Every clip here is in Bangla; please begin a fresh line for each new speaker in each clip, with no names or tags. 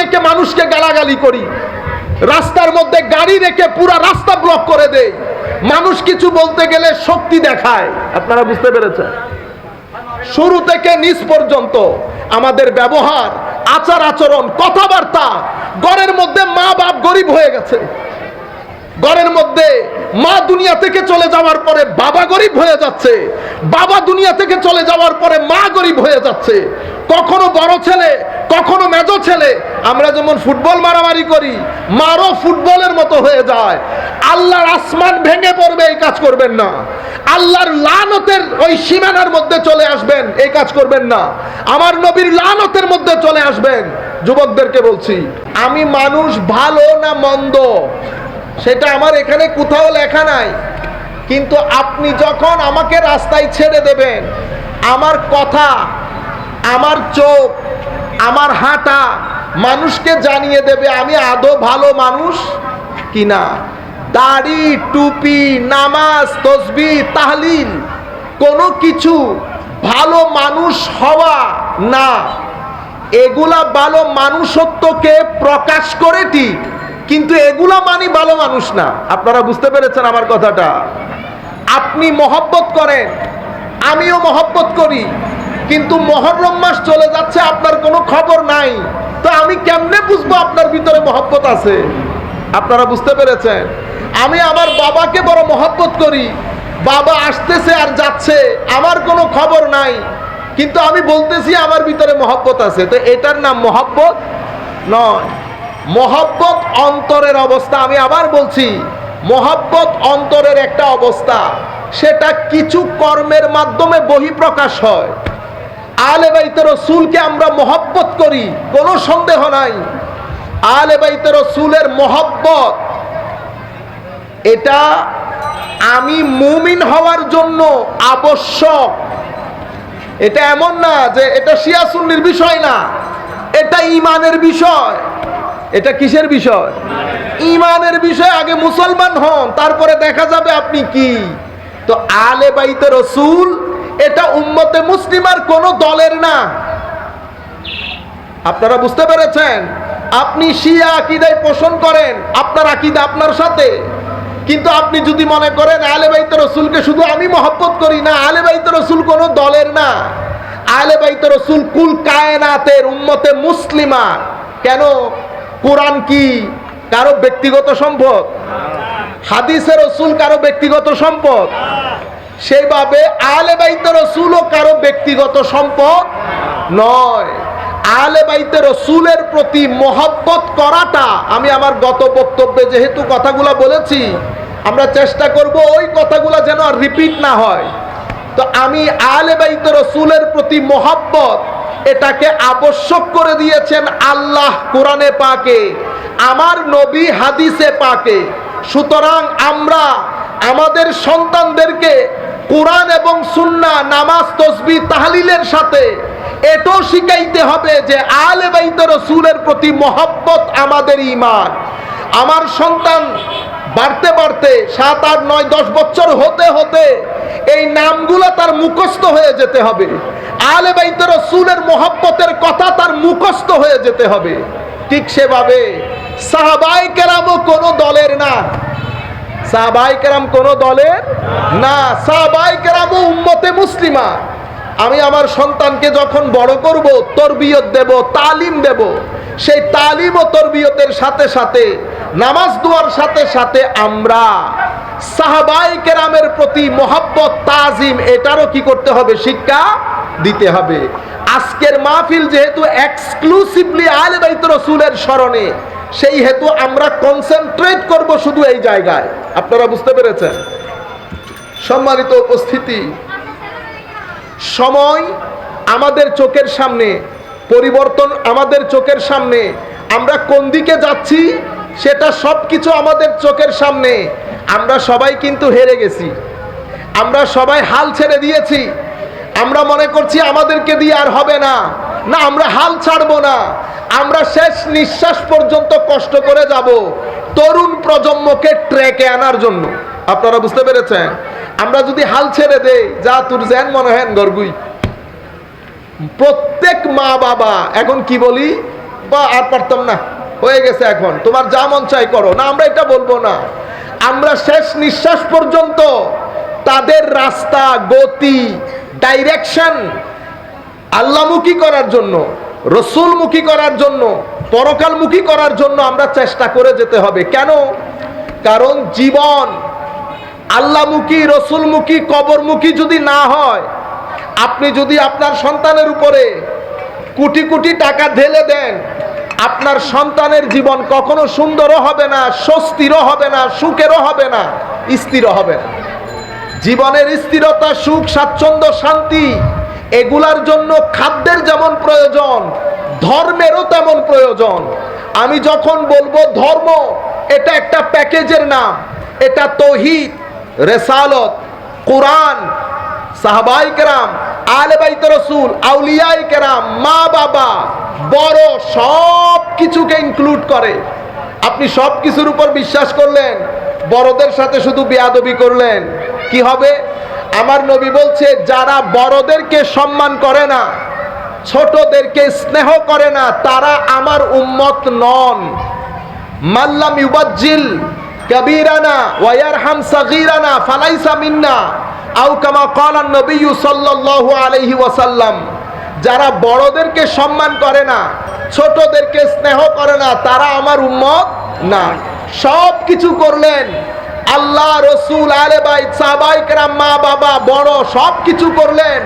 রেখে মানুষকে গালাগালি করি। রাস্তার মধ্যে গাড়ি রেখে পুরা রাস্তা ব্লক করে দেয় মানুষ কিছু বলতে গেলে শক্তি দেখায়। আপনারা বুঝতে পেরেছেন? শুরু থেকে নিচ পর্যন্ত আমাদের ব্যবহার, আচার আচরণ, কথাবার্তা, গড়ের মধ্যে মা বাপ গরিব হয়ে গেছে। ঘরের মধ্যে মা দুনিয়া থেকে চলে যাওয়ার পরে বাবা গরিব হয়ে যাচ্ছে, বাবা দুনিয়া থেকে চলে যাওয়ার পরে মা গরিব হয়ে যাচ্ছে। কখনো বড় ছেলে, কখনো মেজো ছেলে, আমরা যেমন ফুটবল মারামারি করি, মারও ফুটবলের মতো হয়ে যায়। আল্লাহর আসমান ভেঙে পড়বে, এই কাজ করবেন না। আল্লাহর লানতের ওই সীমানার মধ্যে চলে আসবেন, এই কাজ করবেন না। আমার নবীর লানতের মধ্যে চলে আসবেন। যুবকদেরকে বলছি, আমি মানুষ ভালো না মন্দ? সেটা আমার এখানে কোথাও লেখা নাই। কিন্তু আপনি যখন আমাকে রাস্তায় ছেড়ে দেবেন, আমার কথা, আমার চোখ, আমার হাঁটা মানুষকে জানিয়ে দেবে আমি আদৌ ভালো মানুষ কিনা। দাড়ি, টুপি, নামাজ, তসবি, তাহলিল, কোনো কিছু ভালো মানুষ হওয়া না। এগুলা ভালো মানুষত্বকে প্রকাশ করে ঠিক। কিন্তু এগুলা মানি ভালো মানুষ না। আপনারা বুঝতে পেরেছেন আমার কথাটা। আপনি মহব্বত করেন, আমিও মহব্বত করি, কিন্তু মহরম মাস চলে যাচ্ছে, আপনার কোনো খবর নাই। তো আমি কেমনে বুঝব আপনার ভিতরে মহব্বত আছে? আপনারা বুঝতে পেরেছেন? আমি আমার বাবাকে বড় মহব্বত করি। বাবা আসতেছে আর যাচ্ছে, আমার কোনো খবর নাই। কিন্তু আমি বলতেছি, আমার ভিতরে মহব্বত আছে। তো এটার নাম মহব্বত নয়। মহব্বত অন্তরের অবস্থা, আমি আবার বলছি, মহব্বত অন্তরের একটা অবস্থা, সেটা কিছু কর্মের মাধ্যমে বহিঃপ্রকাশ হয়। আলে বাইতে রসুলকে আমরা মহব্বত করি, কোনো সন্দেহ নাই। আলে বাইতে রসুলের মহব্বত, এটা আমি মুমিন হওয়ার জন্য আবশ্যক। এটা এমন না যে এটা শিয়াসুন্নির বিষয় না, এটা ইমানের বিষয়। এটা কিসের বিষয়? ইমানের বিষয়, আগে মুসলমান হন, তারপরে দেখা যাবে আপনি কি? তো আলে বাইতে রসুল, এটা উম্মতে মুসলিমার কোন দলের না। আপনারা বুঝতে পেরেছেন? আপনি শিয়া আকিদায় পোষণ করেন, আপনার আকিদা আপনার সাথে। কিন্তু আপনি যদি মনে করেন আলে বাইতে রসুলকে শুধু আমি মহব্বত করি না, আলে বাইতে রসুল কোনো দলের না। আলে বাইতে রসুল কুল কায়নাতের উম্মতে মুসলিমার কেন? কোরআন কি? কারও ব্যক্তিগত সম্পদ? হাদিসের রসুল কারও ব্যক্তিগত সম্পদ? সেইভাবে আলে বাইতে রসুলও কারও ব্যক্তিগত সম্পদ নয়। আলে বাইতে রসুলের প্রতি মহব্বত করাটা আমি আমার গত বক্তব্যে যেহেতু কথাগুলো বলেছি, আমরা চেষ্টা করব ওই কথাগুলো যেন আর রিপিট না হয়। তো আমি আলে বাইতে রসুলের প্রতি মহব্বত এটাকে আবশ্যক করে দিয়েছেন আল্লাহ কোরআনে পাকে, আমার নবী হাদিসে পাকে। সুতরাং আমরা আমাদের সন্তানদেরকে কোরআন এবং সুন্না নামাজ, তসবি, তাহলিলের সাথে এটাও শিখাইতে হবে যে আলে বাইতে রসুলের প্রতি মহব্বত আমাদের ইমান আমার সন্তান বাড়তে বাড়তে সাত, আট, নয়, দশ বছর হতে হতে নামগুলো তার মুখস্থ হয়ে যেতে হবে। আলে বাইতে রসুলের মহব্বতের কথা তার মুখস্থ হয়ে যেতে হবে। ঠিক সেভাবে সাহাবাই কেরামও কোনো দলের না। সাহাবাই কেরাম কোনো দলের না। সাহাবাই কেরামও উম্মতে মুসলিমা। আমি আমার সন্তানকে যখন বড় করব, তরবিয়ত দেব, তালিম দেব, সেই তালিম ও তরবিয়তের সাথে সাথে, নামাজ দুয়ার সাথে সাথে আমরা সাহাবাই কেরামের প্রতি মহাব্বত, তাজিম, এটারও কি করতে হবে? শিক্ষা দিতে হবে। আজকের মাহফিল যেহেতু এক্সক্লুসিভলি আলে বাইত রসুলের স্মরণে সেই হেতু আমরা কনসেন্ট্রেট করব শুধু এই জায়গায়। আপনারা বুঝতে পেরেছেন? সম্মানিত উপস্থিতি, সময় আমাদের চোখের সামনে, পরিবর্তন আমাদের চোখের সামনে, আমরা কোন দিকে যাচ্ছি? সেটা সব কিছু আমাদের চোখের সামনে। আমরা সবাই কিন্তু হেরে গেছি। আমরা সবাই হাল ছেড়ে দিয়েছি। আমরা মনে করছি আমাদেরকে দিয়ে আর হবে না। না, আমরা হাল ছাড়বো না। আমরা শেষ নিঃশ্বাস পর্যন্ত কষ্ট করে যাব তরুণ প্রজন্মকে ট্রেকে আনার জন্য। আপনারা বুঝতে পেরেছেন? আমরা যদি হাল ছেড়ে দেই, যা তোর জ্যান মনে হয় গর্গুই প্রত্যেক মা বাবা এখন কি বলি? বা আর পারতাম না। হয়ে গেছে এখন। তোমার যা মন চাই করো। না, আমরা এটা বলব না। আমরা শেষ নিঃশ্বাস পর্যন্ত তাদের রাস্তা, গতি ডাইরেকশন আল্লাহমুখী করার জন্য, রসুলমুখী করার জন্য, পরকালমুখী করার জন্য আমরা চেষ্টা করে যেতে হবে। কেন? কারণ জীবন আল্লাহমুখী, রসুলমুখী, কবরমুখী যদি না হয়, আপনি যদি আপনার সন্তানের উপরে কোটি কোটি টাকা ঢেলে দেন আপনার সন্তানের জীবন কখনো সুন্দরও হবে না, স্বস্তিরও হবে না, সুখেরও হবে না, স্থিরও হবে না। জীবনের স্থিরতা, সুখ, স্বাচ্ছন্দ্য, শান্তি, এগুলার জন্য খাদ্যের যেমন প্রয়োজন, ধর্মেরও তেমন প্রয়োজন। আমি যখন বলব ধর্ম, এটা একটা প্যাকেজের নাম, এটা তহিদ, রেসালত, কোরআন, সাহবাই কেরাম, আলে বাইত রসুল, আউলিয়াই কেরাম মা বাবা বড় সব কিছুকে ইনক্লুড করে। আপনি সব কিছুর উপর বিশ্বাস করলেন, বড়দের সাথে শুধু বেয়াদবি করলেন। কি হবে? আমার নবী বলছে, যারা বড়দেরকে সম্মান করে না, ছোটদেরকে স্নেহ করে না, তারা আমার উম্মত নন। মাল্লাম ইউবাজ্জিল কবিরানা ওয়ারহাম সাগীরানা ফালাইসা মিন্না আও কামা ক্বালা নবী সাল্লাল্লাহু আলাইহি ওয়াসাল্লাম। যারা বড়দেরকে সম্মান করে না, ছোটদেরকে স্নেহ করে না, তারা আমার উম্মত না। সব কিছু করলেন। আল্লাহ, রসুল, আলে ভাই সাহাবাই কেরাম, মা, বাবা, বড় সব কিছু করলেন।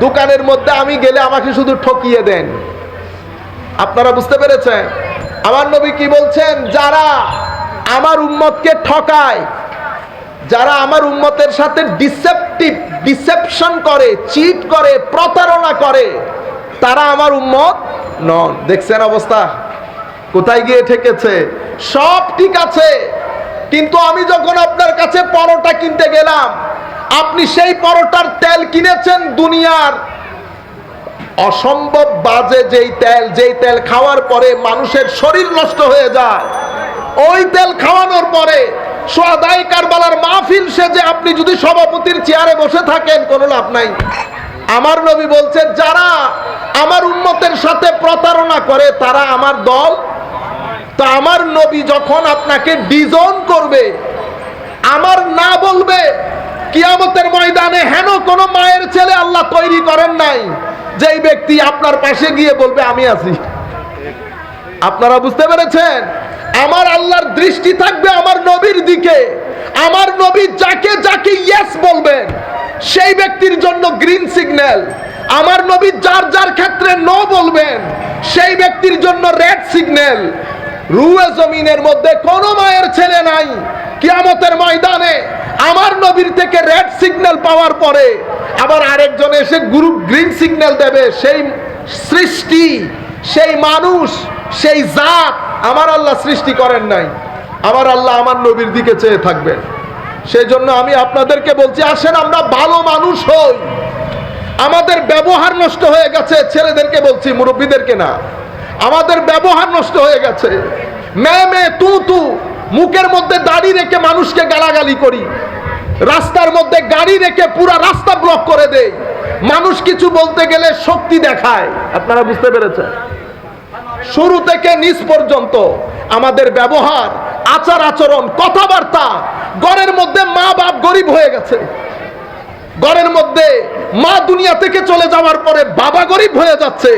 দোকানের মধ্যে আমি গেলে আমাকে শুধু ঠকিয়ে দেন। আপনারা বুঝতে পেরেছেন? আমার নবী কি বলছেন? যারা আমার উম্মতকে ঠকায়, যারা আমার উম্মতের সাথে ডিসেপটিভ ডিসেপশন করে চিট করে, প্রতারণা করে তারা আমার উম্মত নন। দেখছেন অবস্থা? কোথায় গিয়ে ঠেকেছে? সব ঠিক আছে। কিন্তু আমি যখন আপনার কাছে পরোটা কিনতে গেলাম, আপনি সেই পরোটার তেল কিনেছেন দুনিয়ার। অসম্ভব বাজে যেই তেল যেই তেল খাওয়ার পরে মানুষের শরীর নষ্ট হয়ে যায়। ওই তেল খাওয়ানোর পরে সোয়াদাই কারবালার মাহফিল সেজে আপনি যদি সভাপতির চেয়ারে বসে থাকেন, কোনো লাভ নাই। আমার নবী বলছেন, যারা আমার উন্মতের সাথে প্রতারণা করে, তারা আমার দল। তো আমার নবী যখন আপনাকে ডিজন করবে, আমার না বলবে, কিয়ামতের ময়দানে হেন কোন মায়ের ছেলে আল্লাহ তৈরি করেন নাই, যেই ব্যক্তি আপনার পাশে গিয়ে বলবে, আমি আছি। আপনারা বুঝতে পেরেছেন? আমার আল্লাহর দৃষ্টি থাকবে আমার নবীর দিকে। আমার নবী যাকে যাকে ইয়েস বলবেন। সেই ব্যক্তির জন্য গ্রিন সিগন্যাল আমার নবী যার যার ক্ষেত্রে নো বলবেন, সেই ব্যক্তির জন্য রেড সিগন্যাল রুয়ে জমিনের মধ্যে কোনো মায়ের ছেলে নাই। কিয়ামতের ময়দানে আমার নবীর থেকে রেড সিগন্যাল পাওয়ার পরে আবার আরেকজন এসে গুরু গ্রিন সিগন্যাল দেবে। সেই সৃষ্টি, সেই মানুষ, সেই জাত আমার আল্লাহ সৃষ্টি করেন নাই। আমার আল্লাহ আমার নবীর দিকে চেয়ে থাকবেন। সেই জন্য আমি আপনাদেরকে বলছি, আসেন আমরা ভালো মানুষ হই। আমাদের ব্যবহার নষ্ট হয়ে গেছে, ছেলেদেরকে বলছি, মুরব্বীদেরকে না। আমাদের ব্যবহার নষ্ট হয়ে গেছে। মেয়ে মেয়ে তু তু, মুখের মধ্যে দাড়ি রেখে মানুষকে গালাগালি করি। রাস্তার মধ্যে গাড়ি রেখে পুরা রাস্তা ব্লক করে দেই। মানুষ কিছু বলতে গেলে শক্তি দেখায়। আপনারা বুঝতে পেরেছেন? শুরু থেকে নিচ পর্যন্ত আমাদের ব্যবহার, আচার আচরণ, কথাবার্তা ঘরের মধ্যে মা বাপ গরিব হয়ে গেছে। ঘরের মধ্যে মা দুনিয়া থেকে চলে যাওয়ার পরে বাবা গরিব হয়ে যাচ্ছে।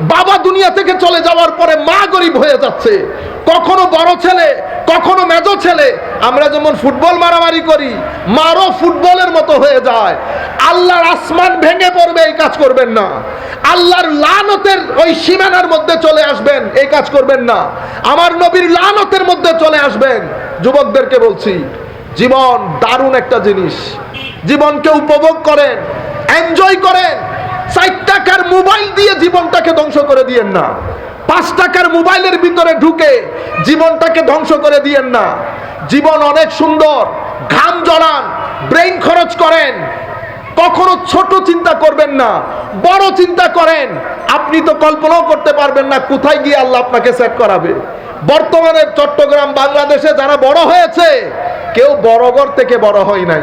বাবা দুনিয়া থেকে চলে যাওয়ার পরে মা গরিব হয়ে যাচ্ছে। কখনো বড় ছেলে, কখনো মেজো ছেলে। আমরা যেমন ফুটবল মারামারি করি, মারও ফুটবলের মতো হয়ে যায়। আল্লাহর আসমান ভেঙে পড়বে, এই কাজ করবেন না। আল্লাহর লানতের ওই সীমানার মধ্যে চলে আসবেন, এই কাজ করবেন না। আমার নবীর লানতের মধ্যে চলে আসবেন। যুবকদেরকে বলছি জীবন দারুণ একটা জিনিস। জীবনকে উপভোগ করেন এনজয় করেন। ষাট টাকার মোবাইল দিয়ে জীবনটাকে ধ্বংস করে দিয়েন না। পাঁচ টাকার মোবাইলের ভিতরে ঢুকে জীবনটাকে ধ্বংস করে দিয়েন না। জীবন অনেক সুন্দর, ঘাম জড়ান ব্রেইন খরচ করেন। কখনো ছোট চিন্তা করবেন না, বড় চিন্তা করেন। আপনি তো কল্পনাও করতে পারবেন না কোথায় গিয়ে আল্লাহ আপনাকে সেট করাবে। বর্তমানে চট্টগ্রাম, বাংলাদেশে যারা বড় হয়েছে কেউ বড়গর থেকে বড় হয় নাই।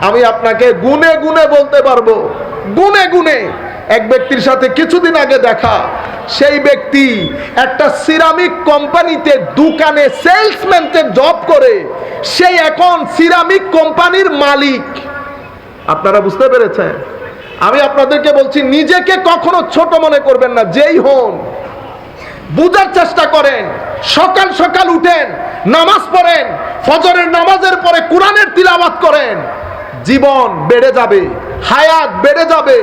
আমি আপনাকে গুনে গুনে বলতে পারব। গুনে গুনে। এক ব্যক্তির সাথে কিছুদিন আগে দেখা। সেই ব্যক্তি একটা সিরামিক কোম্পানিতে দোকানে সেলসম্যানতে জব করে। সেই এখন সিরামিক কোম্পানির মালিক। আপনারা বুঝতে পেরেছেন? আমি আপনাদেরকে বলছি, নিজেকে কখনো ছোট মনে করবেন না, যেই হন। বুঝার চেষ্টা করেন। সকাল সকাল উঠেন, নামাজ পড়েন ফজরের নামাজের পরে কোরআনের তিলাওয়াত করেন, জীবন বেড়ে যাবে, হায়াত বেড়ে যাবে,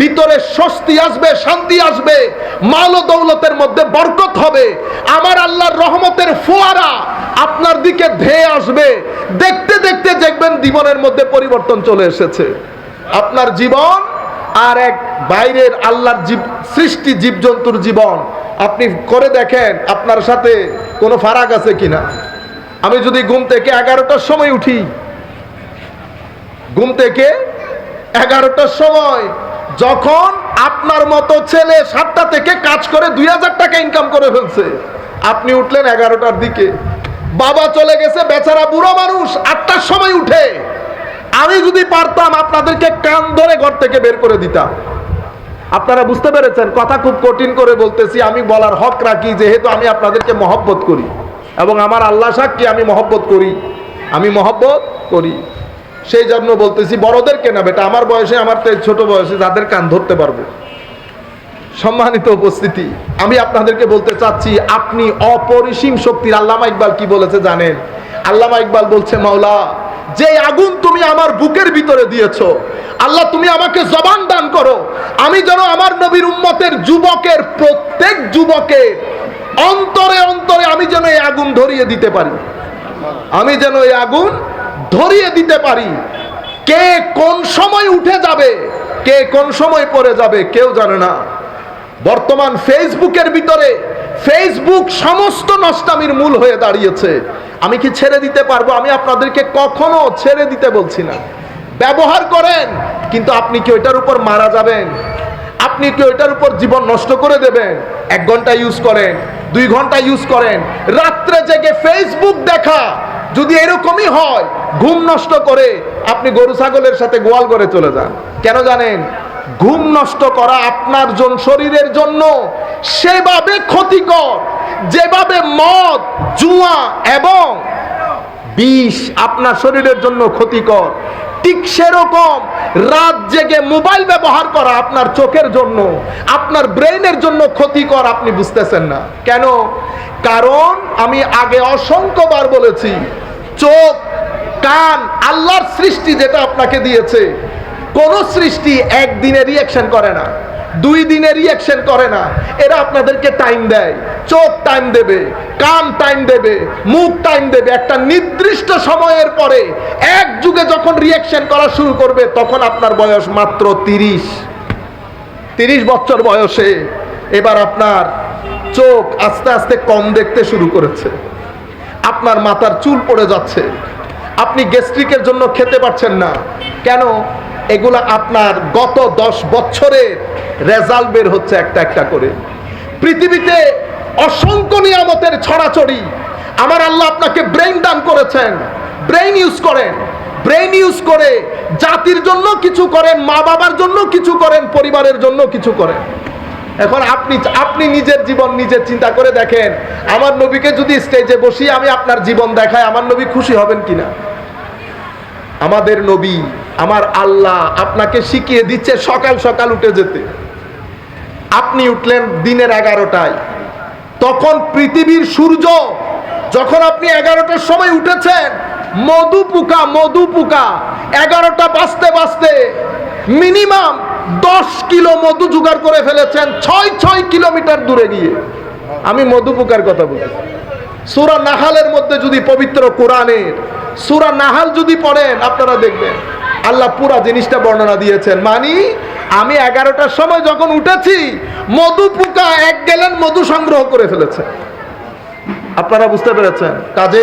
ভিতরে স্বস্তি আসবে, শান্তি আসবে, মাল ও দৌলতের মধ্যে বরকত হবে। আমার আল্লাহর রহমতের ফোয়ারা আপনার দিকে ধেয়ে আসবে। দেখতে দেখতে দেখবেন জীবনের মধ্যে পরিবর্তন চলে এসেছে। আপনার জীবন আর এক বাইরের আল্লাহর জীব, সৃষ্টি জীবজন্তুর জীবন। আপনি করে দেখেন আপনার সাথে কোনো ফারাক আছে কিনা? আমি যদি ঘুম থেকে এগারোটার সময় উঠি, ঘুম থেকে এগারোটার সময় যখন আপনার মতো ছেলে সাতটা থেকে কাজ করে দুই হাজার টাকা ইনকাম করে ফেলছে, আপনি উঠলেন এগারোটার দিকে। বাবা চলে গেছে, বেচারা বুড়ো মানুষ আটটার সময় উঠে। আমি যদি পারতাম, আপনাদেরকে কান ধরে ঘর থেকে বের করে দিতাম। আপনারা বুঝতে পেরেছেন, কথা খুব কঠিন করে বলতেছি, আমি বলার হক রাখি, যেহেতু আমি আপনাদেরকে মহব্বত করি। এবং আমার আল্লাহ সাক্ষী, আমি মহব্বত করি। আমি মহব্বত করি। সেই জন্য বলতেছি বড়দেরকে না বেটা, আমার বয়সে, আমার ছোট বয়সে যাদের কান ধরতে পারব। সম্মানিত উপস্থিতি, আমি আপনাদেরকে বলতে চাচ্ছি, আপনি অপরিসীম শক্তির আল্লামা ইকবাল কি বলেছে জানেন? আল্লামা ইকবাল বলছে, মাওলা, যে আগুন তুমি আমার বুকের ভিতরে দিয়েছ, আল্লাহ তুমি আমাকে জবান দান করো। আমি যেন আমার নবীর উম্মতের যুবকের প্রত্যেক যুবকের অন্তরে অন্তরে আমি যেন এই আগুন ধরিয়ে দিতে পারি। আমি যেন এই আগুন ধরিয়ে দিতে পারি। কে কোন সময় উঠে যাবে, কে কোন সময় পড়ে যাবে কেউ জানে না। বর্তমান ফেসবুকের ভিতরে ফেসবুক সমস্ত নষ্টামির মূল হয়ে দাঁড়িয়েছে। আমি কি ছেড়ে দিতে পারব? আমি আপনাদেরকে কখনো ছেড়ে দিতে বলছি না। ব্যবহার করেন, কিন্তু আপনি কি ওইটার উপর মারা যাবেন? আপনি কি ওইটার উপর জীবন নষ্ট করে দেবেন। এক ঘণ্টা ইউজ করেন, দুই ঘণ্টা ইউজ করেন। রাত্রে জেগে ফেসবুক দেখা, যদি এরকমই হয়, ঘুম নষ্ট করে আপনি গরু ছাগলের সাথে গোয়াল করে চলে যান। কেন জানেন? ঘুম নষ্ট করা আপনার জন শরীরের জন্য সেভাবে ক্ষতিকর, যেভাবে মদ, জুয়া এবং বিষ আপনার শরীরের জন্য ক্ষতিকর। ঠিক সেরকম রাত জেগে মোবাইল ব্যবহার করা আপনার চোখের জন্য, আপনার ব্রেইনের জন্য ক্ষতিকর আপনি বুঝতেছেন না। কেন? কারণ আমি আগে অসংখ্যবার বলেছি, চোখ, কান আল্লাহর সৃষ্টি যেটা আপনাকে দিয়েছে, কোন সৃষ্টি একদিনে রিয়াকশন করে না। দুই দিনে রিয়াকশন করে না। এরা আপনাদেরকে টাইম দেয়। চোখ টাইম দেবে, কান টাইম দেবে, মুখ টাইম দেবে। একটা নির্দিষ্ট সময়ের পরে এক যুগে যখন রিয়াকশন করা শুরু করবে, তখন আপনার বয়স মাত্র তিরিশ। তিরিশ বছর বয়সে এবার আপনার চোখ আস্তে আস্তে কম দেখতে শুরু করেছে। আপনার মাথার চুল পড়ে যাচ্ছে। আপনি গ্যাস্ট্রিকের জন্য খেতে পারছেন না। কেন? এগুলা আপনার গত দশ বছরের রেজাল্ট বের হচ্ছে একটা একটা করে। পৃথিবীতে অসংখ্য নিয়ামতের ছড়াছড়ি। আমার আল্লাহ আপনাকে ব্রেইন দান করেছেন ব্রেইন ইউজ করেন। ব্রেইন ইউজ করে জাতির জন্য কিছু করেন, মা বাবার জন্য কিছু করেন, পরিবারের জন্য কিছু করেন। এখন আপনি আপনি নিজের জীবন নিজের চিন্তা করে দেখেন, আমার নবীকে যদি স্টেজে বসিয়ে আমি আপনার জীবন দেখাই, আমার নবী খুশি হবেন কিনা? আমাদের নবী আমার আল্লাহ আপনাকে শিখিয়ে দিচ্ছে সকাল সকাল উঠে যেতে। আপনি উঠলেন দিনের এগারোটায়। তখন পৃথিবীর সূর্য যখন আপনি এগারোটার সময় উঠেছেন, মধু পোকা মধু পোকা, এগারোটা বাজতে বাজতে মিনিমাম দশ কিলো মধু জোগাড় করে ফেলেছেন, ছয় ছয় কিলোমিটার দূরে গিয়ে। আমি মধু পোকার কথা বলি। সুরা নাহালের মধ্যে যদি পবিত্র কোরআনের, সুরা নাহাল যদি পড়েন, আপনারা দেখবেন আল্লাহ পুরা জিনিসটা বর্ণনা দিয়েছেন। মানি, আমি এগারোটার সময় যখন উঠেছি, মধু পোকা এক গেলেন মধু সংগ্রহ করে ফেলেছে। আপনারা বুঝতে পেরেছেন? কাজে